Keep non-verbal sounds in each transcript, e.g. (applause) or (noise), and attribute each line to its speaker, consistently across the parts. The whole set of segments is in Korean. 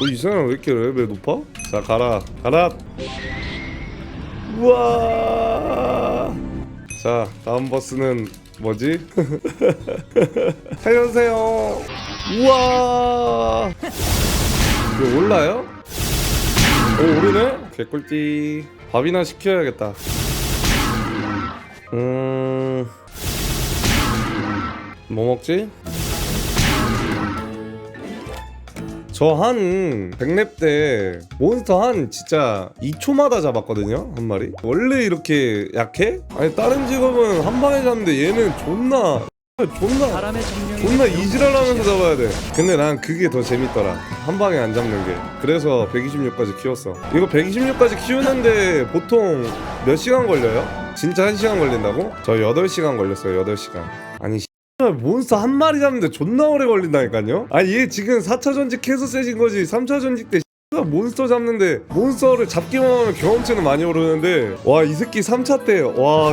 Speaker 1: 어, 이 사람 왜 이렇게 레벨 높아? 자 가라 가라 우와 자 다음 버스는 뭐지? (laughs) 살려주세요 우와 이거 올라요? 오 오르네? 개꿀띠 밥이나 시켜야겠다 음... 뭐 먹지? 저 한 100렙 때 몬스터 한 진짜 2초마다 잡았거든요 한 마리. 원래 이렇게 약해? 아니 다른 직업은 한 방에 잡는데 얘는 존나 존나 존나 이지랄하면서 잡아야 돼. 근데 난 그게 더 재밌더라. 한 방에 안 잡는 게. 그래서 126까지 키웠어. 이거 126까지 키우는데 보통 몇 시간 걸려요? 진짜 1시간 걸린다고? 저 8시간 걸렸어요 8시간. 아니 몬스터 한 마리 잡는데 존나 오래 걸린다니까요? 아니 얘 지금 4차 전직 해서 세진 거지 3차 전직 때 몬스터 잡는데 몬스터를 잡기만 하면 경험치는 많이 오르는데 와 이 새끼 3차 때와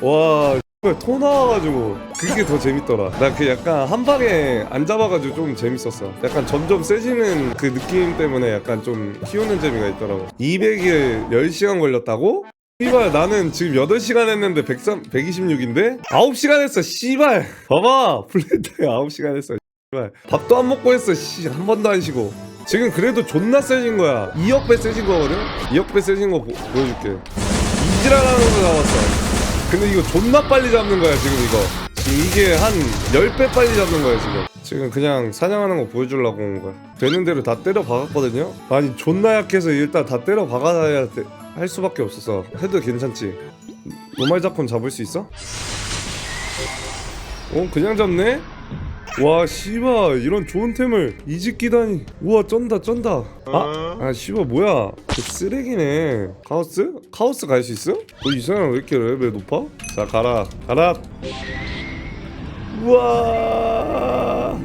Speaker 1: 와 토 나와가지고 그게 더 재밌더라 나 그 약간 한 방에 안 잡아가지고 좀 재밌었어 약간 점점 세지는 그 느낌 때문에 약간 좀 키우는 재미가 있더라고 200일 10시간 걸렸다고? 씨발 나는 지금 8시간 했는데 103, 126인데? 9시간 했어 씨발. 봐봐 플레이타임 9시간 했어 씨발. 밥도 안 먹고 했어 씨한 번도 안 쉬고. 지금 그래도 존나 세진 거야. 2억 배 세진 거거든? 2억 배 세진 거 보, 보여줄게. 이지랄하면서 잡았어. 근데 이거 존나 빨리 잡는 거야 지금 이거. 이게 한 10배 빨리 잡는 거야 지금. 지금 그냥 사냥하는 거 보여주려고 온 거야. 되는 대로 다 때려 박았거든요? 아니 존나 약해서 일단 다 때려 박아야 돼- 할 수밖에 없었어 해도 괜찮지. 노말 잡곤 잡을 수 있어? 어 그냥 잡네? 와 씨바 이런 좋은 템을 이집기다니. 우와 쩐다 쩐다. 아, 아 씨바 뭐야? 그 쓰레기네. 카오스? 카오스 갈 수 있어? 어, 이 사람 왜 이렇게 레벨 높아? 자 가라 가라. 우와.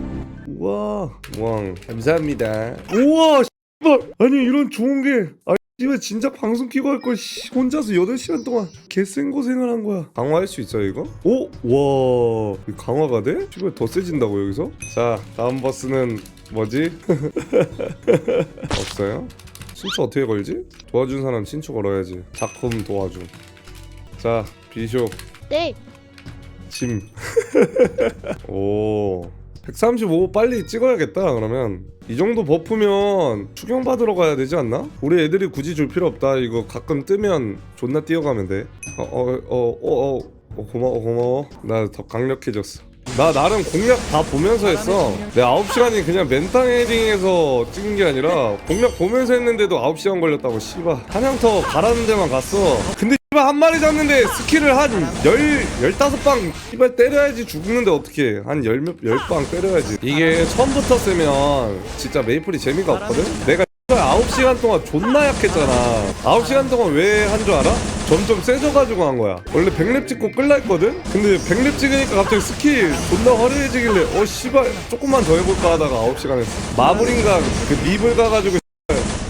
Speaker 1: 우와. 우왕. 감사합니다. 우와 씨발 아니 이런 좋은 게. 아, 씨발 진짜 방송 키고 할 걸 혼자서 8시간 동안 개센 고생을 한 거야 강화할 수 있어요 이거? 오? 와 이거 강화가 돼? 씨발 더 세진다고 여기서? 자 다음 버스는 뭐지? (laughs) 없어요? 친추 어떻게 걸지? 도와준 사람 친추 걸어야지 작품 도와줌 자 비쇼
Speaker 2: 네.
Speaker 1: 짐. (laughs) 오. 135 빨리 찍어야겠다 그러면. 이 정도 버프면 추경 받으러 가야 되지 않나? 우리 애들이 굳이 줄 필요 없다. 이거 가끔 뜨면 존나 뛰어가면 돼 어 어 어어 어, 어, 어, 고마워 고마워. 나 더 강력해졌어. 나 나름 공략 다 보면서 했어. 내 9시간이 그냥 멘탈 헤딩해서 찍은 게 아니라 공략 보면서 했는데도 9시간 걸렸다고 씨발. 한양터 가라는 데만 갔어. 근데 씨발 한 마리 잡는데 스킬을 한 열, 열다섯 방 씨발 때려야지 죽는데 어떻게 한열 몇, 열방 때려야지 이게 처음부터 쓰면 진짜 메이플이 재미가 없거든? 내가 씨발 9시간 동안 존나 약했잖아 9시간 동안 왜 한 줄 알아? 점점 세져가지고 한 거야 원래 100렙 찍고 끌라 했거든? 근데 100렙 찍으니까 갑자기 스킬 존나 화려해지길래 어 씨발 조금만 더 해볼까 하다가 9시간 했어 마블인가 그 립을 가가지고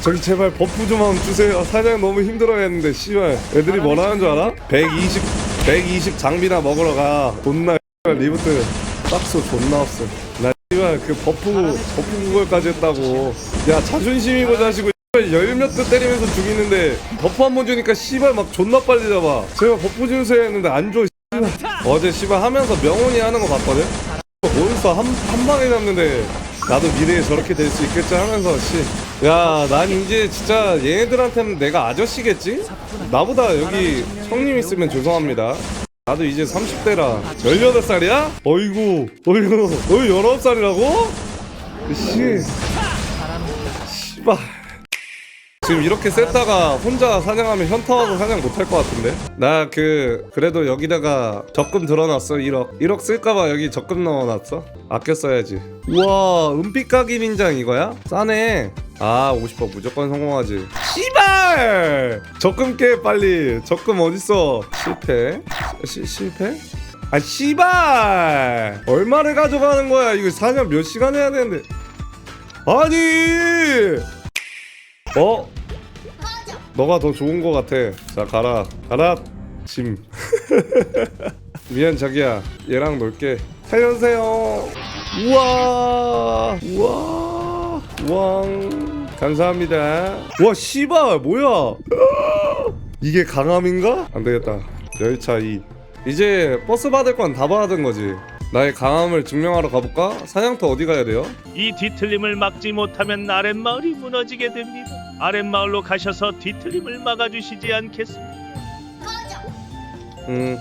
Speaker 1: 저기 제발 버프 좀 한번 주세요. 사장 너무 힘들어했는데 씨발 애들이 뭐라는 줄 알아? 120 120 장비나 먹으러 가. 존나 리부트 싹소 존나 없어. 나 씨발 그 버프 버프 구걸까지 했다고. 야 자존심이고 자시고 열몇 대 때리면서 죽이는데 버프 한 번 주니까 씨발 막 존나 빨리 잡아. 제가 버프 주세요 했는데 안 줘. 씨발. 어제 씨발 하면서 명훈이 하는 거 봤거든. 몬스터 한, 한 방에 잡는데 나도 미래에 저렇게 될 수 있겠지 하면서 씨. 야, 난 이제 진짜 얘네들한테는 내가 아저씨겠지? 나보다 여기 형님 있으면 죄송합니다. 나도 이제 30대라 18살이야? 어이구 어이구 어이 19살이라고? 씨 씨발 지금 이렇게 셌다가 혼자 사냥하면 현타 와서 사냥 못할 것 같은데? 나 그 그래도 여기다가 적금 들어놨어 1억. 1억 쓸까봐 여기 적금 넣어놨어? 아껴 써야지. 우와 은빛 가기 닌장 이거야? 싸네. 아 50% 무조건 성공하지. 씨발! 적금 깨 빨리. 적금 어딨어? 실패? 시, 실패? 아 씨발! 얼마를 가져가는 거야? 이거 사냥 몇 시간 해야 되는데. 아니! 어? 너가 더 좋은 거 같아. 자 가라, 가라, 짐. (laughs) 미안 자기야, 얘랑 놀게. 살려주세요. 우와, 우와, 왕 감사합니다 와 씨발 뭐야 (gasps) 이게 강함인가? 안 되겠다 열차 2 이제 버스 받을 건 다 받은 거지 나의 강함을 증명하러 가볼까? 사냥터 어디 가야 돼요?
Speaker 3: 이 뒤틀림을 막지 못하면 아랫마을이 무너지게 됩니다. 아랫마을로 가셔서 뒤틀림을 막아주시지 않겠습니까?
Speaker 1: 음,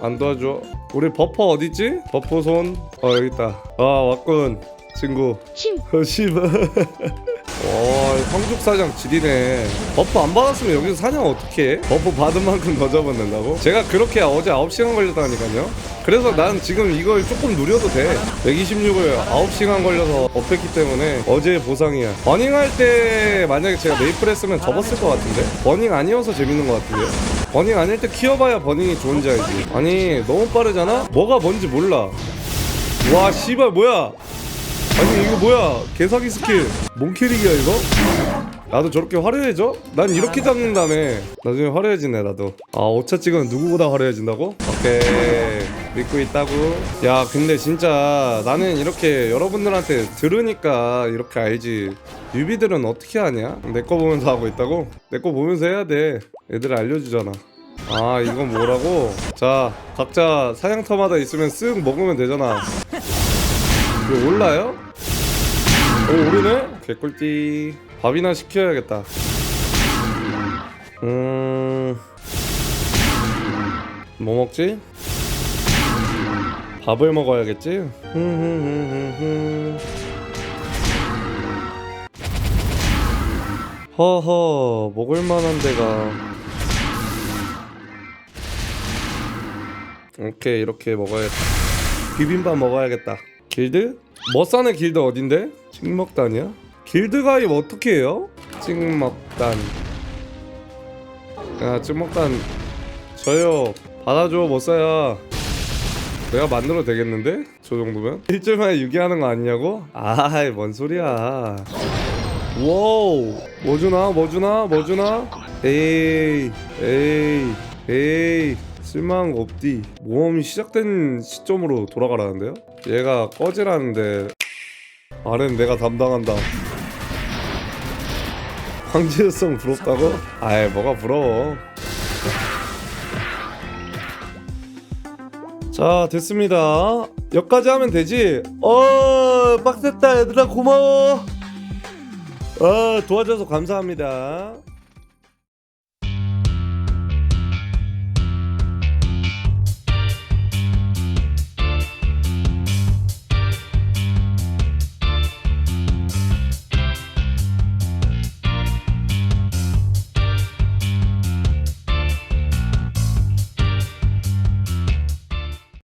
Speaker 1: 안 도와줘. 우리 버퍼 어딨지? 버퍼 손. 어 여기 있다. 아 왔군 친구.
Speaker 2: 침.
Speaker 1: 어 씨발. (laughs) 와 황족사장 지리네. 버퍼 안 받았으면 여기서 사냥 어떻게 해? 버퍼 받은 만큼 더 잡아낸다고? 제가 그렇게 어제 9시간 걸렸다니까요. 그래서 난 지금 이걸 조금 누려도 돼. 126을 9시간 걸려서 업했기 때문에 어제의 보상이야. 버닝 할 때 만약에 제가 메이플 했으면 접었을 것 같은데? 버닝 아니어서 재밌는 것 같은데? 버닝 아닐 때 키워봐야 버닝이 좋은지 알지. 아니 너무 빠르잖아? 뭐가 뭔지 몰라. 와 씨발 뭐야? 아니 이거 뭐야? 개사기 스킬. 뭔 캐릭이야 이거? 나도 저렇게 화려해져? 난 이렇게 잡는다며. 나중에 화려해지네 나도. 아 오차 찍으면 누구보다 화려해진다고? 오케이 믿고 있다고. 야 근데 진짜 나는 이렇게 여러분들한테 들으니까 이렇게 알지. 유비들은 어떻게 하냐? 내 거 보면서 하고 있다고? 내 거 보면서 해야 돼. 애들 알려주잖아. 아 이건 뭐라고? 자 각자 사냥터마다 있으면 쓱 먹으면 되잖아. 이거 올라요? 오 오르네? 개꿀띠 밥이나 시켜야겠다 음... 뭐 먹지? 밥을 먹어야겠지? (laughs) 허허 먹을만한 데가 오케이 이렇게 먹어야겠다 비빔밥 먹어야겠다 길드? 머싸네 길드 어딘데? 찍먹단이야? 길드 가입 어떻게 해요? 찍먹단 야 찍먹단 저요 받아줘 머싸야 내가 만들어도 되겠는데? 저 정도면? 일주일 만에 유기하는 거 아니냐고? 아이 뭔 소리야 와우 뭐 주나 뭐 주나 뭐 주나 에이 에이 에이 쓸만한 거 없디 모험이 시작된 시점으로 돌아가라는데요? 얘가 꺼지라는데 아래는 내가 담당한다. 황제성 부럽다고? 아이 뭐가 부러워. 자 됐습니다. 여기까지 하면 되지? 어 빡셌다 얘들아. 고마워. 아 도와줘서 감사합니다